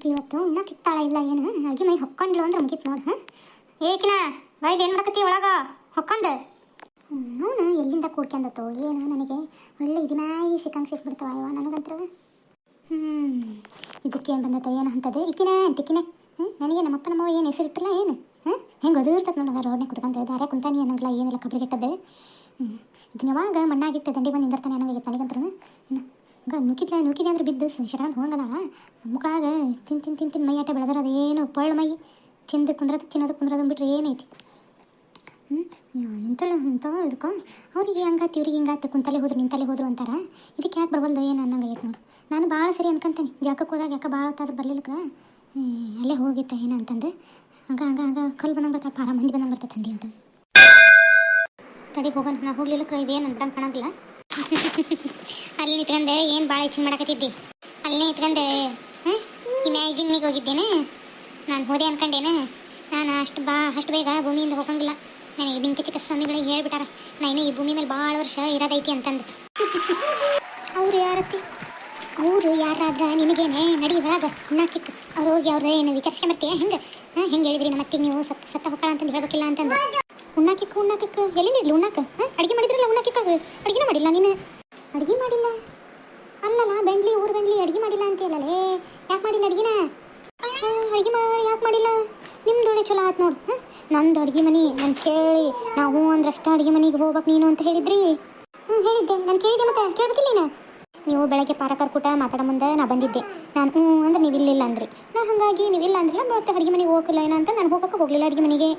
ಈಕಿ ಇವತ್ತು ಉಣ್ಣಕ್ಕೆ ಕಿತ್ತಾಳ ಇಲ್ಲ ಏನು? ಅಗಿ ಮೈ ಹೊಕ್ಕೊಂಡ್ಲು ಅಂದ್ರೆ ಮುಗೀತು ನೋಡು, ಹಾಂ? ಏಕಿನ ಬಾಯ್ದು ಏನು ಮಾಡಕತ್ತಿ ಒಳಗ? ಹೊಕ್ಕಂದ ಅವನು ಎಲ್ಲಿಂದ ಕೂಡ್ಕೊಂಡತ್ತೋ ಏನು ನನಗೆ. ಒಳ್ಳೆ ಇದಿನಾಯಿ ಸಿಕ್ಕಂಗೆ ಸಿಕ್ಬಿಡ್ತಾವ ಇವ ನನಗಂತ್ರ. ಹ್ಞೂ ಇದಕ್ಕೆ ಏನು ಬಂದತ್ತ, ಏನು ಅಂತದೆ. ಇಕ್ಕಿನ ಅಂತಿಕ್ಕಿನ ಹ್ಞೂ ನನಗೆ ನಮ್ಮಪ್ಪ ನಮ್ಮವ್ವ ಏನು ಹೆಸರಿಟ್ಟಿಲ್ಲ ಏನು? ಹಾಂ ಹೆಂಗೆ ಅದು ನೋಡೋಣ ರೋಡ್ನಾಗ ಕುತ್ಕೊಂತ ದಾರ್ಯಾಗ ಕುಂತಾನಿ ಅನ್ನಂಗಿಲ್ಲ, ಏನಿಲ್ಲ ಕಬ್ರಿಗೆಟ್ಟದೆ ಹ್ಞೂ ಇದನ್ನ ಯಾವಾಗ ಮಣ್ಣಾಗಿಟ್ಟು ದಂಡಿ ಬಂದು ನಿಂದಿರ್ತಾನೆ ನನಗೆ ನನಗಂತ್ರ. ಏನು ಹಂಗ ನುಕ್ಕಿದ್ಲ ನುಕ್ಕಿದೆ ಅಂದ್ರೆ ಬಿದ್ದು ಶರಾಂತ ಹೋಗಂಗದ ಮುಕ್ಕಳಾಗ ತಿನ್ ತಿನ್ ತಿನ್ ತಿನ್ ಮೈ ಆಟ ಬೆಳೆದ್ರೆ ಅದೇನು ಪಳ್ಳ ಮೈ. ತಿಂದು ಕುಂದ್ರದು, ತಿನ್ನೋದು, ಕುಂದ್ರದು ಬಿಟ್ರೆ ಏನೈತಿ? ಹ್ಞೂ ಇಂಥಲ್ಲ ಇಂಥವ ಇದಕ್ಕೆ? ಅವ್ರಿಗೆ ಹಂಗಾತಿ, ಇವ್ರಿಗೆ ಹಿಂಗಾತಿ? ಕುಂತಲೆ ಹೋದ್ರು ನಿಂತಲೆ ಹೋದ್ರು ಅಂತಾರ? ಇದಕ್ಕೆ ಯಾಕೆ ಬರ್ಬಲ್ದು ಏನು ಅನ್ನಂಗೆ ಆಗೈತೆ ನೋಡು. ನಾನು ಭಾಳ ಸರಿ ಅನ್ಕೊಂತೇನೆ. ಜಾಕಕ್ಕೆ ಹೋದಾಗ ಯಾಕೆ ಭಾಳ ಹೊತ್ತಾದ್ರೆ ಬರ್ಲಿಲ್ಲಕ್ಕ ಅಲ್ಲೇ ಹೋಗಿತ್ತ ಏನು ಅಂತಂದು? ಹಂಗ ಹಂಗ ಹಂಗ ಕಲ್ ಬಂದಂಗೆ ಬರ್ತಾರೆ ಪಾರ ಮಂದಿ ಬಂದಂಗೆ ಬರ್ತೈತೆ ತಂದಿ ಅಂತ. ತಡಿ ಹೋಗೋಣ, ನಾ ಹೋಗ್ಲಿಲ್ಲಕ್ರ, ಇದೇನು ಅಂತ ಕಾಣಂಗಿಲ್ಲ. ಅಲ್ಲಿ ನಿಂತ್ಕೊಂಡೆ ಏನು ಭಾಳ ಹೆಚ್ಚಿನ ಮಾಡಕತ್ತಿದ್ದಿ? ಅಲ್ಲಿ ನಿಂತ್ಕೊಂಡೆ ಇಮ್ಯಾಜಿನ್ನಿಗೆ ಹೋಗಿದ್ದೇನೆ. ನಾನು ಹೋದೆ ಅನ್ಕೊಂಡೇನೆ. ನಾನು ಅಷ್ಟು ಬಾ, ಅಷ್ಟು ಬೇಗ ಭೂಮಿಯಿಂದ ಹೋಗಂಗಿಲ್ಲ. ನನಗೆ ಬಿಂಕ ಚಿಕ್ಕ ಸ್ವಾಮಿಗಳಿಗೆ ಹೇಳ್ಬಿಟ್ಟಾರ. ನಾನು ಈ ಭೂಮಿ ಮೇಲೆ ಭಾಳ ವರ್ಷ ಇರೋದೈತಿ ಅಂತಂದು. ಅವ್ರು ಯಾರತ್ತಿ? ಅವರು ಯಾರಾದ್ರ ನಿನಗೇನೆ ನಡಿ ಒಳಗ ಚಿಕ್ಕ. ಅವ್ರು ಹೋಗಿ ಅವ್ರು ಏನು ವಿಚಾರಿಸ್ಕೊಂಬರ್ತೀಯ ಹೆಂಗೆ? ಹಾಂ, ಹೆಂಗೆ ಹೇಳಿದ್ರಿ ನಮ್ಮ ಅತ್ತಿಗೆ ನೀವು? ಸತ್ತ ಸತ್ತ ಹೊಕ್ಕಳ ಅಂತಂದು ಹೇಳ್ಬೇಕಿಲ್ಲ ಅಂತಂದು. ಉಣ್ಣಾಕಿಕ್ಕ ಉಣ್ಣಾಕಿಕ್ಕ. ಎಲ್ಲಿಂದ ಇಡ್ಲಿ ಉಣ್ಣಾಕ? ಹಾಂ, ಅಡುಗೆ ಮಾಡಿದ್ರಲ್ಲ ಉಣ್ಣಾಕಿಕ್ಕಾಗ? ಅಡುಗೆನೇ ಮಾಡಿಲ್ಲ ನೀನು? ಅಡುಗೆ ಮಾಡಿಲ್ಲ? ಅಲ್ಲಲ್ಲ, ಬೆಂಡ್ಲಿ, ಊರು ಬೆಂಡ್ಲಿ ಅಡುಗೆ ಮಾಡಿಲ್ಲ ಅಂತ ಹೇಳಲೇ ಯಾಕೆ ಮಾಡಿಲ್ಲ ಅಡುಗೆನ? ಅಡುಗೆ ಮಾಡಿ ಯಾಕೆ ಮಾಡಿಲ್ಲ? ನಿಮ್ದೊಳೆ ಚಲೋ ಆಯ್ತು ನೋಡು, ಹಾಂ? ನಂದು ಅಡುಗೆ ಮನೆ, ನಾನು ಕೇಳಿ, ನಾವು ಹ್ಞೂ ಅಂದ್ರೆ ಅಷ್ಟೇ ಅಡುಗೆ ಮನೆಗೆ ಹೋಗ್ಬೇಕು ನೀನು ಅಂತ ಹೇಳಿದ್ರಿ? ಹ್ಞೂ ಹೇಳಿದ್ದೆ. ನಾನು ಕೇಳಿದ್ದೆ ಮತ್ತೆ ಕೇಳ್ತಿಲ್ಲ ನೀನು? ನೀವು ಬೆಳಗ್ಗೆ ಪಾರಕರ್ಕೂಟ ಮಾತಾಡೋ ಮುಂದೆ ನಾ ಬಂದಿದ್ದೆ. ನಾನು ಹ್ಞೂ ಅಂದ್ರೆ ನೀವು ಇಲ್ಲಿಲ್ಲ ಅಂದ್ರಿ. ನಾ ಹಾಗಾಗಿ ನೀವು ಇಲ್ಲ ಅಂದ್ರಲ್ಲ, ಮತ್ತೆ ಅಡುಗೆ ಮನೆಗೆ ಹೋಗಿಲ್ಲ ಏನಂತ ನಾನು ಹೋಗಕ್ಕೆ ಹೋಗಲಿಲ್ಲ ಅಡುಗೆ ಮನೆಗೆ.